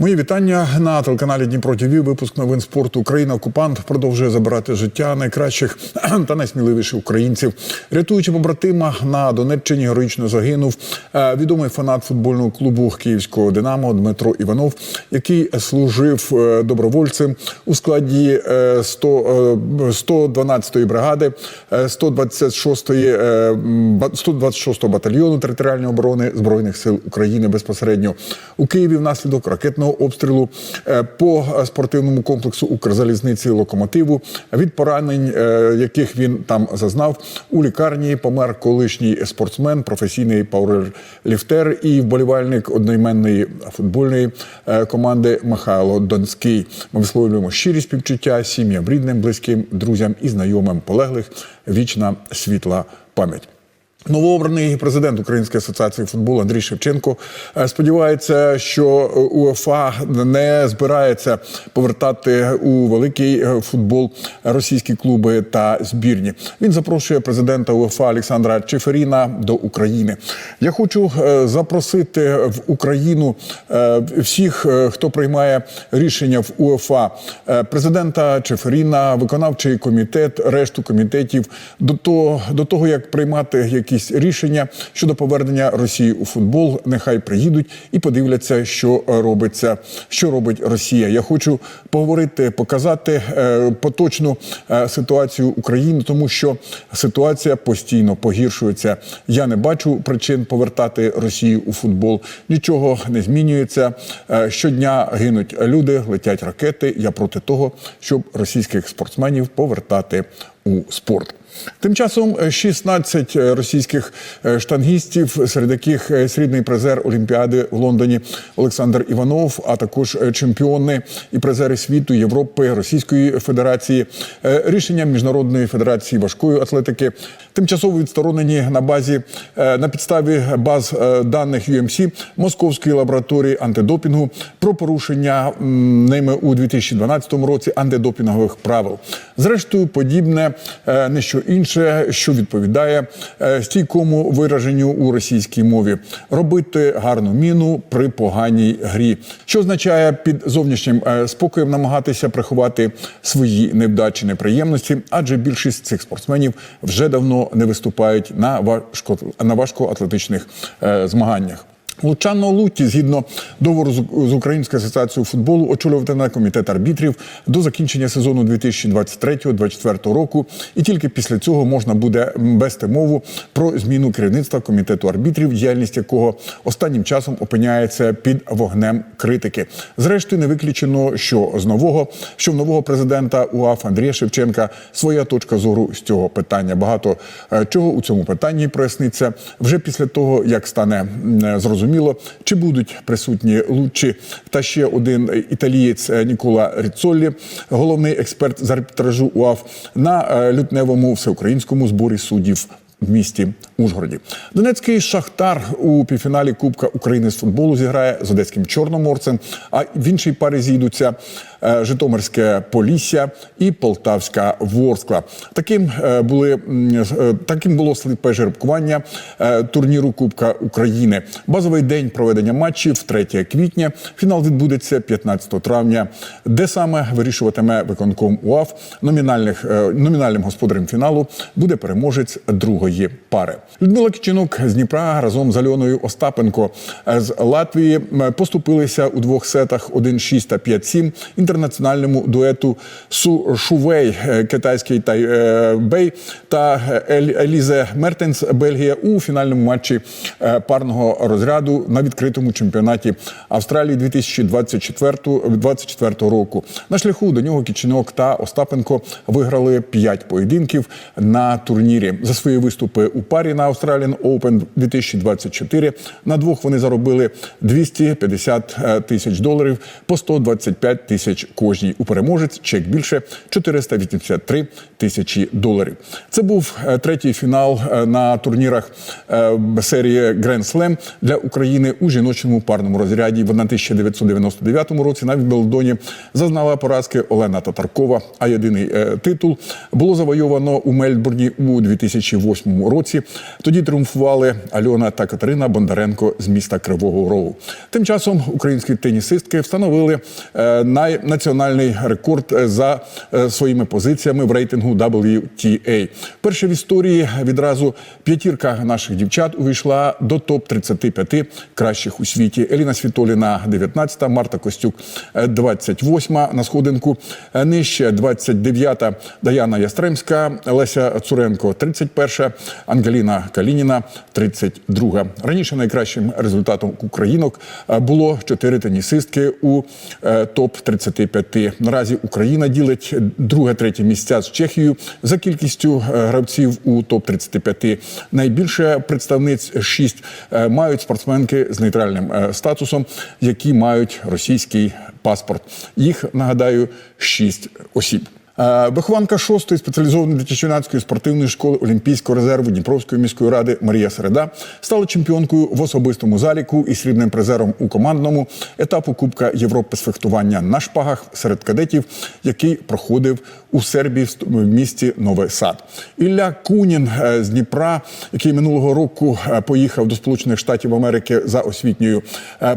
Мої вітання на телеканалі Дніпро ТВ. Випуск новин спорту Україна. Окупант продовжує забирати життя найкращих та найсміливіших українців. Рятуючи побратима на Донеччині, героїчно загинув е, відомий фанат футбольного клубу Київського Динамо Дмитро Іванов, який служив е, добровольцем у складі е, 100, е, 112-ї бригади, е, 126-ї, е, 126-го батальйону територіальної оборони збройних сил України безпосередньо у Києві внаслідок ракетного обстрілу е, по е, спортивному комплексу Укрзалізниці локомотиву від поранень, е, яких він там зазнав у лікарні. Помер колишній спортсмен, професійний пауерліфтер і вболівальник одноіменної футбольної команди Михайло Донський. Ми висловлюємо щирі співчуття сім'ям, рідним, близьким, друзям і знайомим полеглих. Вічна світла пам'ять. Новообраний президент Української асоціації футболу Андрій Шевченко е, сподівається, що УЕФА не збирається повертати у великий е, футбол російські клуби та збірні. Він запрошує президента УЕФА Олександра Чеферіна до України. Я хочу е, запросити в Україну е, всіх, е, хто приймає рішення в УЕФА, е, президента Чеферіна, виконавчий комітет, решту комітетів до того, до того як приймати якісь рішення щодо повернення Росії у футбол, нехай приїдуть і подивляться, що робиться, що робить Росія. Я хочу поговорити, показати е, поточну е, ситуацію України, тому що ситуація постійно погіршується. Я не бачу причин повертати Росію у футбол. Нічого не змінюється. Е, Щодня гинуть люди, летять ракети. Я проти того, щоб російських спортсменів повертати у спорт. Тим часом е, 16 російських е, штангістів, серед яких е, срібний призер Олімпіади в Лондоні Олександр Іванов, а також е, чемпіони і призери світу Європи, Російської Федерації, е, рішення міжнародної федерації важкої атлетики, тимчасово відсторонені на базі е, на підставі баз е, даних UMC Московської лабораторії антидопінгу про порушення ними у 2012 році антидопінгових правил. Зрештою, подібне е, не що інше, що відповідає е, стійкому вираженню у російській мові робити гарну міну при поганій грі, що означає під зовнішнім е, спокоєм намагатися приховати свої невдачі, неприємності, адже більшість цих спортсменів вже давно не виступають на важко на важкоатлетичних е, змаганнях. Лучано Луті, згідно договору з Українською асоціацією футболу, очолюватиме комітет арбітрів до закінчення сезону 2023-2024 року. І тільки після цього можна буде вести мову про зміну керівництва комітету арбітрів, діяльність якого останнім часом опиняється під вогнем критики. Зрештою, не виключено, що з нового, що в нового президента УАФ Андрія Шевченка своя точка зору з цього питання. Багато е, чого у цьому питанні проясниться вже після того, як стане е, зрозуміло, чи будуть присутні Луччі та ще один італієць е, Нікола Ріцоллі, головний експерт з арбітражу УАФ на е, лютневому всеукраїнському зборі суддів в місті Ужгороді. Донецький шахтар у півфіналі Кубка України з футболу зіграє з одеським чорноморцем. А в іншій парі зійдуться Житомирське Полісся і Полтавська Ворскла. Таким е, були е, таким було сліпе жеребкування е, турніру Кубка України. Базовий день проведення матчів 3 квітня. Фінал відбудеться 15 травня, де саме вирішуватиме виконком УАФ номінальних е, номінальним господарем фіналу буде переможець другої пари. Людмила Кичинок з Дніпра разом з Альоною Остапенко з Латвії поступилися у двох сетах 1-6 та 5-7 інтернаціональному дуету Су Шувей е, китайський Тайбей та Ель- Елізе Мертенс Бельгія у фінальному матчі е, парного розряду на відкритому чемпіонаті Австралії 2024 року. На шляху до нього Кічинок та Остапенко виграли 5 поєдинків на турнірі за свої виступи у парі на Australian Open 2024. На двох вони заробили 250 тисяч доларів по 125 тисяч тисяч кожній. У переможець чек більше 483 тисячі доларів. Це був е, третій фінал е, на турнірах е, серії Grand Slam для України у жіночому парному розряді. В 1999 році на Вімблдоні зазнала поразки Олена Татаркова. А єдиний титул було завойовано у Мельбурні у 2008 році. Тоді тріумфували Альона та Катерина Бондаренко з міста Кривого Рогу. Тим часом українські тенісистки встановили най- національний рекорд е, за е, своїми позиціями в рейтингу WTA. Перше в історії відразу п'ятірка наших дівчат увійшла до топ 35 кращих у світі. Еліна Світоліна 19, Марта Костюк е, 28 на сходинку. Е, Нижче 29 Даяна Ястремська, Леся Цуренко 31, Ангеліна Калініна 32. Раніше найкращим результатом українок е, було чотири тенісистки у е, топ 35. Наразі Україна ділить друге-третє місця з Чехією за кількістю е, гравців у топ 35. Найбільше представниць шість е, мають спортсменки з нейтральним е, статусом, які мають російський паспорт. Їх нагадаю шість осіб. Е, Вихованка 6-ї спеціалізованої дитячо-юнацької спортивної школи Олімпійського резерву Дніпровської міської ради Марія Середа стала чемпіонкою в особистому заліку і срібним призером у командному етапу Кубка Європи з фехтування на шпагах серед кадетів, який проходив у Сербії в місті Новий Сад. Ілля Кунін е, з Дніпра, який минулого року е, поїхав до Сполучених Штатів Америки за освітньою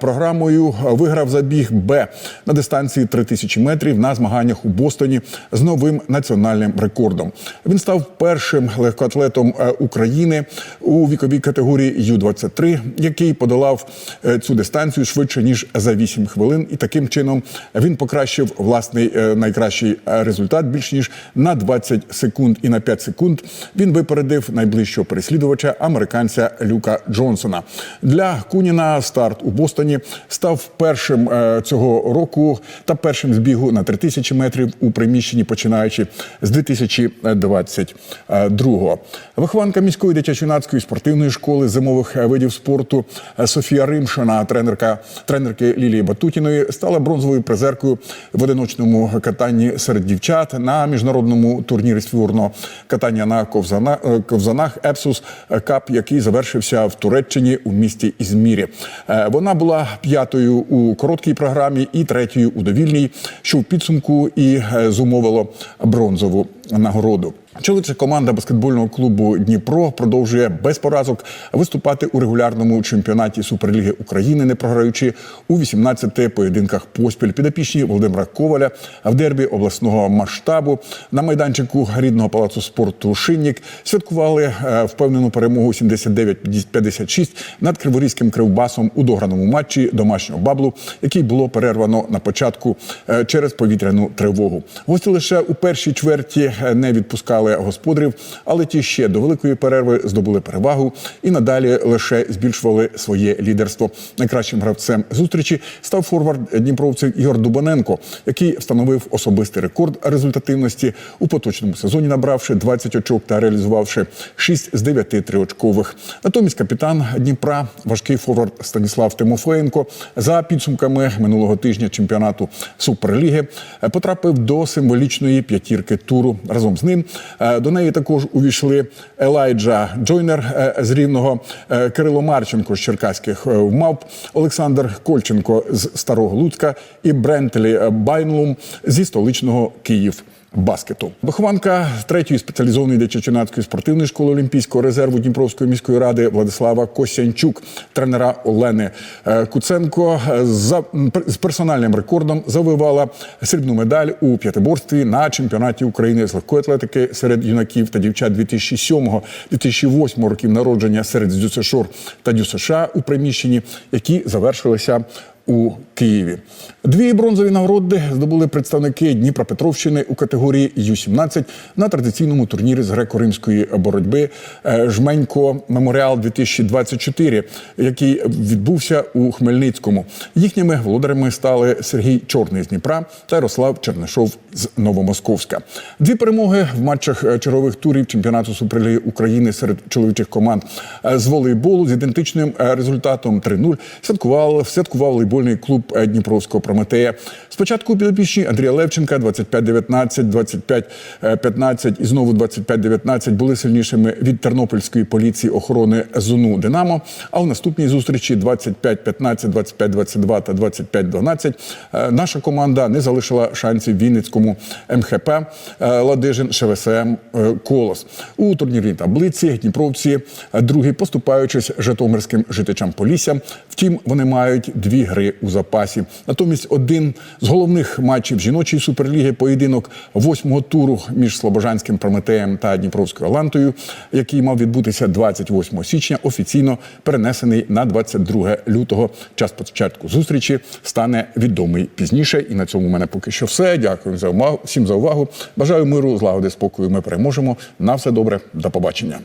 програмою, виграв забіг Б на дистанції 3000 метрів на змаганнях у Бостоні з новим національним рекордом. Він став першим легкоатлетом е, України у віковій категорії Ю-23, який подолав е, цю дистанцію швидше ніж за 8 хвилин, і таким чином він покращив власний е, найкращий результат більш ніж на 20 секунд і на 5 секунд. Він випередив найближчого переслідувача американця Люка Джонсона. Для Куніна старт у Бостоні став першим цього року та першим збігу на 3000 метрів у приміщенні, починаючи з 2022-го. Вихованка міської дитячо-юнацької спортивної школи зимових видів спорту Софія Римшина, тренерка тренерки Лілії Батутіної, стала бронзовою призеркою в одиночному катанні серед дівчат на міжнародному турнірі з фігурного катання на ковзана, е, ковзанах Епсус Кап, який завершився в Туреччині у місті Ізмірі. Е, Вона була п'ятою у короткій програмі і третьою у довільній, що в підсумку і е, зумовило бронзову нагороду. Чоловіча команда баскетбольного клубу Дніпро продовжує без поразок виступати у регулярному чемпіонаті Суперліги України, не програючи у 18 поєдинках поспіль. Підопічні Володимира Коваля в дербі обласного масштабу на майданчику рідного палацу спорту Шиннік святкували е, впевнену перемогу 79-56 над Криворізьким кривбасом у дограному матчі домашнього баблу, який було перервано на початку е, через повітряну тривогу. Гості лише у першій чверті е, не відпускали господарів, але ті ще до великої перерви здобули перевагу і надалі лише збільшували своє лідерство. Найкращим гравцем зустрічі став форвард дніпровців Ігор Дубаненко, який встановив особистий рекорд результативності у поточному сезоні, набравши 20 очок та реалізувавши 6 з 9 триочкових. Натомість капітан Дніпра, важкий форвард Станіслав Тимофеєнко, за підсумками минулого тижня чемпіонату Суперліги потрапив до символічної п'ятірки туру. Разом з ним до неї також увійшли Елайджа Джойнер е, з Рівного, е, Кирило Марченко з Черкаських в Мавп, Олександр Кольченко з Старого Луцька і Брентелі Байнлум зі столичного Київ. Баскету. Вихованка третьої спеціалізованої дитячо-юнацької спортивної школи Олімпійського резерву Дніпровської міської ради Владислава Косянчук, тренера Олени е, Куценко е, за з персональним рекордом завоювала срібну медаль у п'ятиборстві на чемпіонаті України з легкої атлетики серед юнаків та дівчат 2007-2008 років народження серед ДЮСШОР та ДЮСШ у приміщенні, які завершилися у Києві. Дві бронзові нагороди здобули представники Дніпропетровщини у категорії Ю-17 на традиційному турнірі з греко-римської боротьби е, Жменько Меморіал 2024, який відбувся у Хмельницькому. Їхніми володарями стали Сергій Чорний з Дніпра та Ярослав Чернишов з Новомосковська. Дві перемоги в матчах е, чергових турів чемпіонату Суперліги України серед чоловічих команд е, з волейболу з ідентичним результатом 3-0 святкував, святкував волейбольний футбольний клуб Дніпровського Прометея. Спочатку підопічні Андрія Левченка 25-19, 25-15 і знову 25-19 були сильнішими від Тернопільської поліції охорони ЗУНУ Динамо. А у наступній зустрічі 25-15, 25-22 та 25-12 е, наша команда не залишила шансів Вінницькому МХП е, Ладижин ШВСМ е, Колос. У турнірній таблиці Дніпровці другі поступаючись Житомирським житичам Полісся. Втім, вони мають дві гри у запасі. Натомість один з головних матчів жіночої суперліги поєдинок восьмого туру між Слобожанським Прометеєм та Дніпровською Алантою, який мав відбутися 28 січня, офіційно перенесений на 22 лютого. Час початку зустрічі стане відомий пізніше. І на цьому в мене поки що все. Дякую за увагу всім за увагу. Бажаю миру, злагоди, спокою. Ми переможемо. На все добре, до побачення.